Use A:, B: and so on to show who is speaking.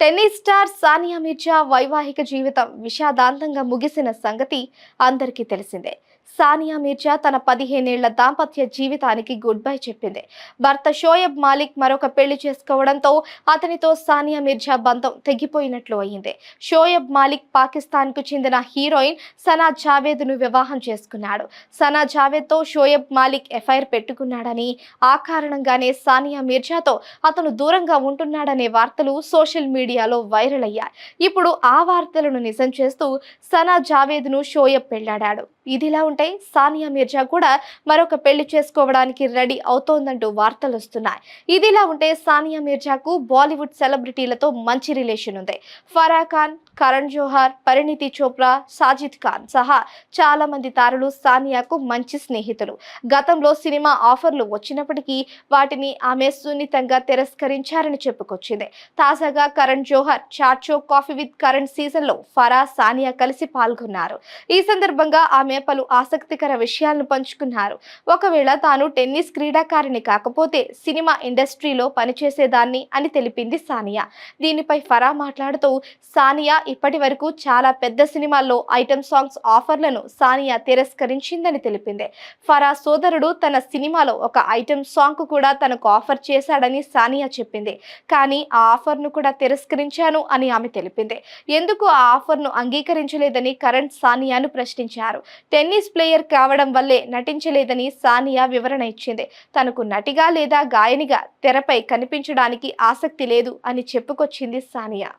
A: Tennis star Sania Mirza వైవాహిక జీవితం విషాదాంతంగా ముగిసిన సంగతి అందరికీ తెలిసిందే. సానియా మిర్జా తన పదిహేనేళ్ళ దాంపత్య జీవితానికి గుడ్ బై చెప్పింది. భర్త షోయబ్ మాలిక్ మరొక పెళ్ళి చేసుకోవడంతో అతనితో సానియా మిర్జా బంధం తెగిపోయినట్లు అయింది. షోయబ్ మాలిక్ పాకిస్తాన్కు చెందిన హీరోయిన్ సనా జావేద్ను వివాహం చేసుకున్నాడు. సనా జావేద్తో షోయబ్ మాలిక్ ఎఫ్ఐఆర్ పెట్టుకున్నాడని ఆ కారణంగానే సానియా మిర్జాతో అతను దూరంగా ఉంటున్నాడనే వార్తలు సోషల్ మీడియా మీడియాలో వైరల్ అయ్యాయి. ఇప్పుడు ఆ వార్తలను నిజం చేస్తూ సనా జావేద్ను షోయబ్ పెళ్ళాడాడు. ఇదిలా ఉంటే సానియా మిర్జా కూడా మరొక పెళ్ళి చేసుకోవడానికి రెడీ అవుతోందంటూ వార్తలు వస్తున్నాయి. ఇదిలా ఉంటే సానియా మిర్జాకు బాలీవుడ్ సెలబ్రిటీలతో మంచి రిలేషన్ ఉంది. ఫరా ఖాన్ కరణ్ జోహార్ పరిణితి చోప్రా సాజిద్ ఖాన్ సహా చాలా మంది తారలు సానియాకు మంచి స్నేహితులు. గతంలో సినిమా ఆఫర్లు వచ్చినప్పటికీ వాటిని ఆమె సున్నితంగా తిరస్కరించారని చెప్పుకొచ్చింది. తాజాగా కరణ్ జోహర్ చార్చో కాఫీ విత్ కరణ్ సీజన్లో ఫరా సానియా కలిసి పాల్గొన్నారు. ఈ సందర్భంగా ఆమె పలు ఆసక్తికర విషయాలను పంచుకున్నారు. ఒకవేళ తాను టెన్నిస్ క్రీడాకారిణి కాకపోతే సినిమా ఇండస్ట్రీలో పనిచేసేదాన్ని అని తెలిపింది సానియా. దీనిపై ఫరా మాట్లాడుతూ సానియా ఇప్పటి వరకు చాలా పెద్ద సినిమాల్లో ఐటమ్ సాంగ్స్ ఆఫర్లను సానియా తిరస్కరించిందని తెలిపింది. ఫరా సోదరుడు తన సినిమాలో ఒక ఐటమ్ సాంగ్ కూడా తనకు ఆఫర్ చేశాడని సానియా చెప్పింది. కానీ ఆ ఆఫర్ను కూడా తిరస్కరించాను అని ఆమె తెలిపింది. ఎందుకు ఆ ఆఫర్ను అంగీకరించలేదని కరణ్ సానియాను ప్రశ్నించారు. టెన్నిస్ ప్లేయర్ కావడం వల్లే నటించలేదని సానియా వివరణ ఇచ్చింది. తనకు నటిగా లేదా గాయనిగా తెరపై కనిపించడానికి ఆసక్తి లేదు అని చెప్పుకొచ్చింది సానియా.